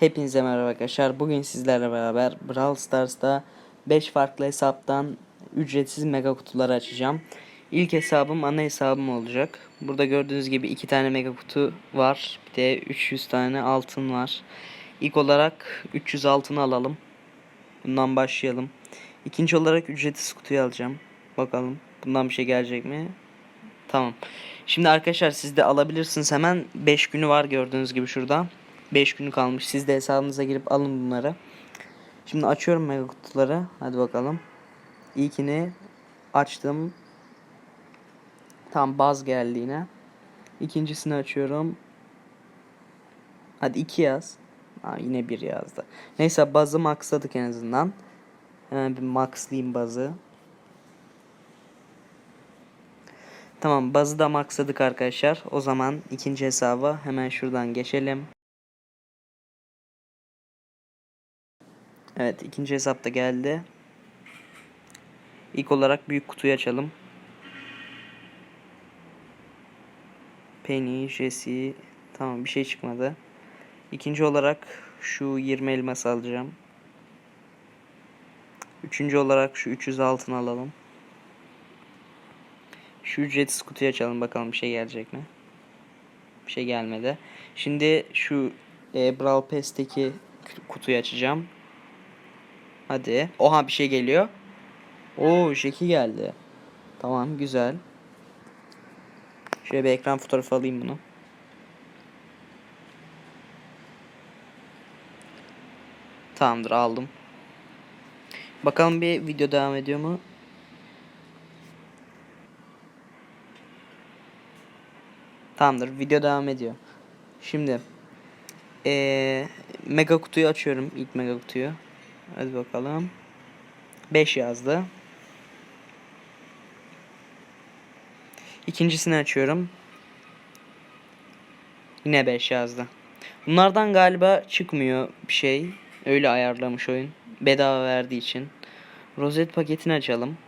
Hepinize merhaba arkadaşlar. Bugün sizlerle beraber Brawl Stars'ta 5 farklı hesaptan ücretsiz mega kutuları açacağım. İlk hesabım ana hesabım olacak. Burada gördüğünüz gibi 2 tane mega kutu var. Bir de 300 tane altın var. İlk olarak 300 altın alalım. Bundan başlayalım. İkinci olarak ücretsiz kutuyu alacağım. Bakalım bundan bir şey gelecek mi? Tamam. Şimdi arkadaşlar siz de alabilirsiniz hemen 5 günü var gördüğünüz gibi şurada. 5 günü kalmış. Siz de hesabınıza girip alın bunları. Şimdi açıyorum mega kutuları. Hadi bakalım. İlkini açtım. Tam baz geldi yine. İkincisini açıyorum. Hadi 2 yaz. Aa, yine bir yazdı. Neyse bazı maxladık en azından. Hemen bir maxlayayım bazı. Tamam bazı da maxladık arkadaşlar. O zaman ikinci hesaba hemen şuradan geçelim. Evet ikinci hesapta geldi. İlk olarak büyük kutuyu açalım. Penny, Jesse. Tamam bir şey çıkmadı. İkinci olarak şu 20 elmas alacağım. Üçüncü olarak şu 300 altın alalım. Şu ücretsiz kutuyu açalım bakalım bir şey gelecek mi? Bir şey gelmedi. Şimdi şu e, Brawl Pass'teki kutuyu açacağım. Hadi. Oha bir şey geliyor. Oo Jackie geldi. Tamam güzel. Şöyle bir ekran fotoğrafı alayım bunu. Tamamdır aldım. Bakalım bir video devam ediyor mu? Tamamdır video devam ediyor. Şimdi ee, mega kutuyu açıyorum ilk mega kutuyu. Hadi bakalım. 5 yazdı. İkincisini açıyorum. Yine 5 yazdı. Bunlardan galiba çıkmıyor bir şey. Öyle ayarlamış oyun. Bedava verdiği için. Rozet paketini açalım.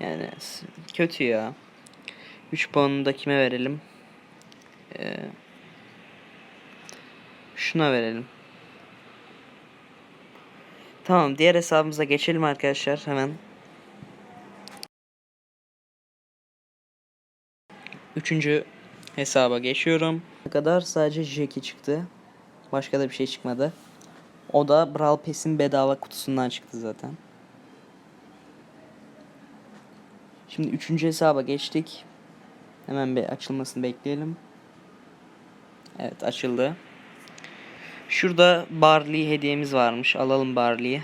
Yani kötü ya. 3 puanını da kime verelim? Ee, şuna verelim. Tamam diğer hesabımıza geçelim arkadaşlar hemen. Üçüncü hesaba geçiyorum. Ne kadar sadece Jackie çıktı. Başka da bir şey çıkmadı. O da Brawl Pass'in bedava kutusundan çıktı zaten. Şimdi üçüncü hesaba geçtik. Hemen bir açılmasını bekleyelim. Evet açıldı. Şurada Barley hediyemiz varmış. Alalım Barley'i.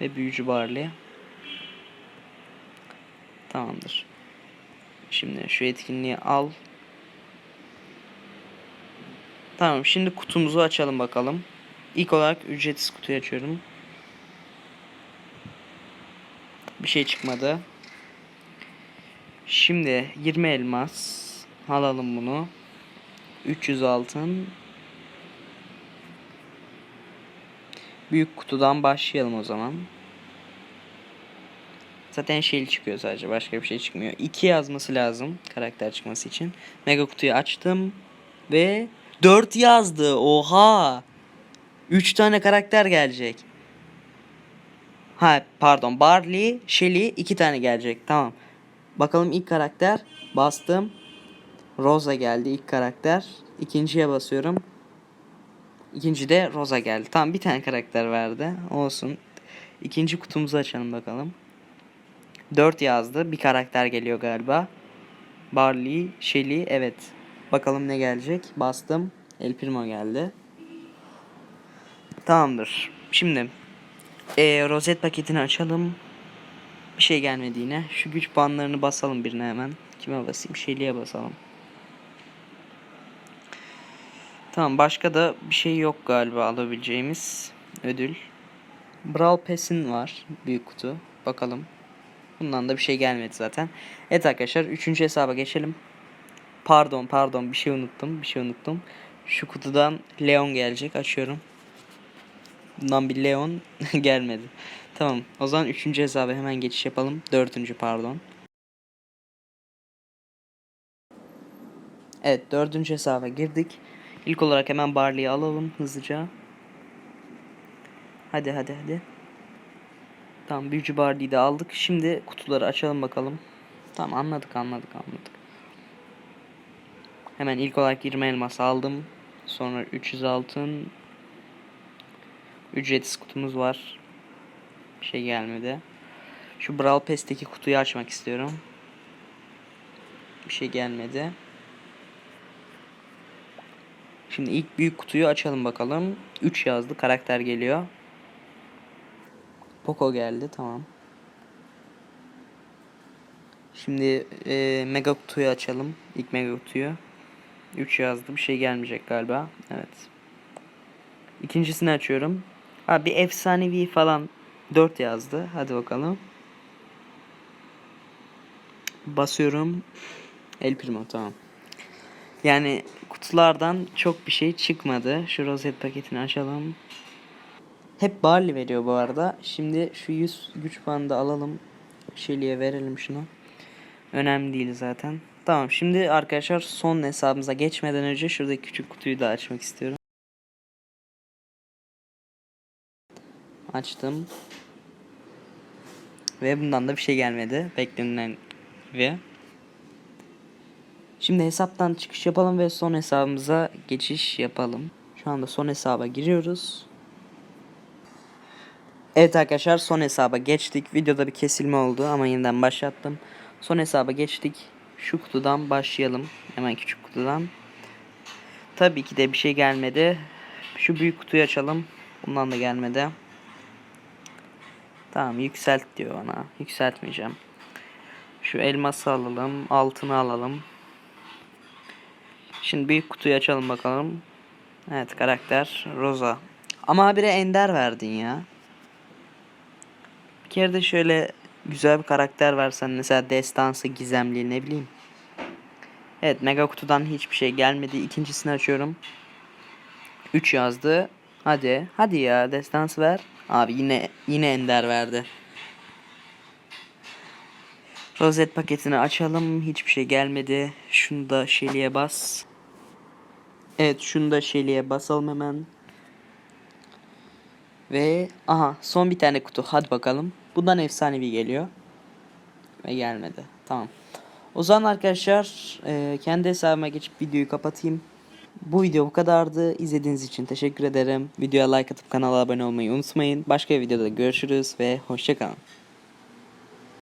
Ve büyücü Barley. Tamamdır. Şimdi şu etkinliği al. Tamam şimdi kutumuzu açalım bakalım. İlk olarak ücretsiz kutuyu açıyorum. Bir şey çıkmadı. Şimdi 20 elmas. Alalım bunu. 300 altın. Büyük kutudan başlayalım o zaman. Zaten şey çıkıyor sadece. Başka bir şey çıkmıyor. 2 yazması lazım karakter çıkması için. Mega kutuyu açtım. Ve 4 yazdı. Oha. 3 tane karakter gelecek. Ha pardon. Barley, Shelly 2 tane gelecek. Tamam. Bakalım ilk karakter. Bastım. Rosa geldi ilk karakter. İkinciye basıyorum. İkinci de Rosa geldi. Tamam bir tane karakter verdi. Olsun. İkinci kutumuzu açalım bakalım. 4 yazdı. Bir karakter geliyor galiba. Barley, Shelly. Evet. Bakalım ne gelecek. Bastım. El Primo geldi. Tamamdır. Şimdi e, rozet paketini açalım. Bir şey gelmedi yine. Şu güç puanlarını basalım birine hemen. Kime basayım? Shelly'e basalım. Tamam başka da bir şey yok galiba alabileceğimiz ödül. Brawl Pass'in var büyük kutu. Bakalım. Bundan da bir şey gelmedi zaten. Evet arkadaşlar 3. hesaba geçelim. Pardon pardon bir şey unuttum. Bir şey unuttum. Şu kutudan Leon gelecek. Açıyorum. Bundan bir Leon gelmedi. Tamam. O zaman 3. hesaba hemen geçiş yapalım. 4. pardon. Evet 4. hesaba girdik. İlk olarak hemen Barley'i alalım hızlıca. Hadi hadi hadi. Tamam büyücü Barley'i de aldık. Şimdi kutuları açalım bakalım. Tamam anladık anladık anladık. Hemen ilk olarak 20 elmas aldım. Sonra 300 altın. Ücretsiz kutumuz var. Bir şey gelmedi. Şu Brawl Pass'teki kutuyu açmak istiyorum. Bir şey gelmedi. Şimdi ilk büyük kutuyu açalım bakalım. 3 yazdı. Karakter geliyor. Poco geldi. Tamam. Şimdi e, mega kutuyu açalım. İlk mega kutuyu. 3 yazdı. Bir şey gelmeyecek galiba. Evet. İkincisini açıyorum. Ha bir efsanevi falan 4 yazdı. Hadi bakalım. Basıyorum. El Primo tamam. Yani kutulardan çok bir şey çıkmadı. Şu rozet paketini açalım. Hep Barley veriyor bu arada. Şimdi şu 100 güç bandı alalım. Şeli'ye verelim şunu. Önemli değil zaten. Tamam şimdi arkadaşlar son hesabımıza geçmeden önce şuradaki küçük kutuyu da açmak istiyorum. Açtım. Ve bundan da bir şey gelmedi. Beklenilen gibi. Şimdi hesaptan çıkış yapalım ve son hesabımıza geçiş yapalım. Şu anda son hesaba giriyoruz. Evet arkadaşlar son hesaba geçtik. Videoda bir kesilme oldu ama yeniden başlattım. Son hesaba geçtik. Şu kutudan başlayalım. Hemen küçük kutudan. Tabii ki de bir şey gelmedi. Şu büyük kutuyu açalım. Bundan da gelmedi. Tamam yükselt diyor bana. Yükseltmeyeceğim. Şu elması alalım. Altını alalım. Şimdi büyük kutuyu açalım bakalım. Evet karakter Rosa. Ama habire Ender verdin ya. Bir kere de şöyle güzel bir karakter versen mesela destansı gizemli ne bileyim. Evet mega kutudan hiçbir şey gelmedi. İkincisini açıyorum. 3 yazdı. Hadi. Hadi ya destansı ver. Abi yine yine ender verdi. Rozet paketini açalım. Hiçbir şey gelmedi. Şunu da Shelly'e bas. Evet şunu da Shelly'e basalım hemen. Ve aha son bir tane kutu. Hadi bakalım. Bundan efsanevi geliyor. Ve gelmedi. Tamam. O zaman arkadaşlar e, kendi hesabıma geçip videoyu kapatayım. Bu video bu kadardı. İzlediğiniz için teşekkür ederim. Videoya like atıp kanala abone olmayı unutmayın. Başka bir videoda görüşürüz ve hoşçakalın.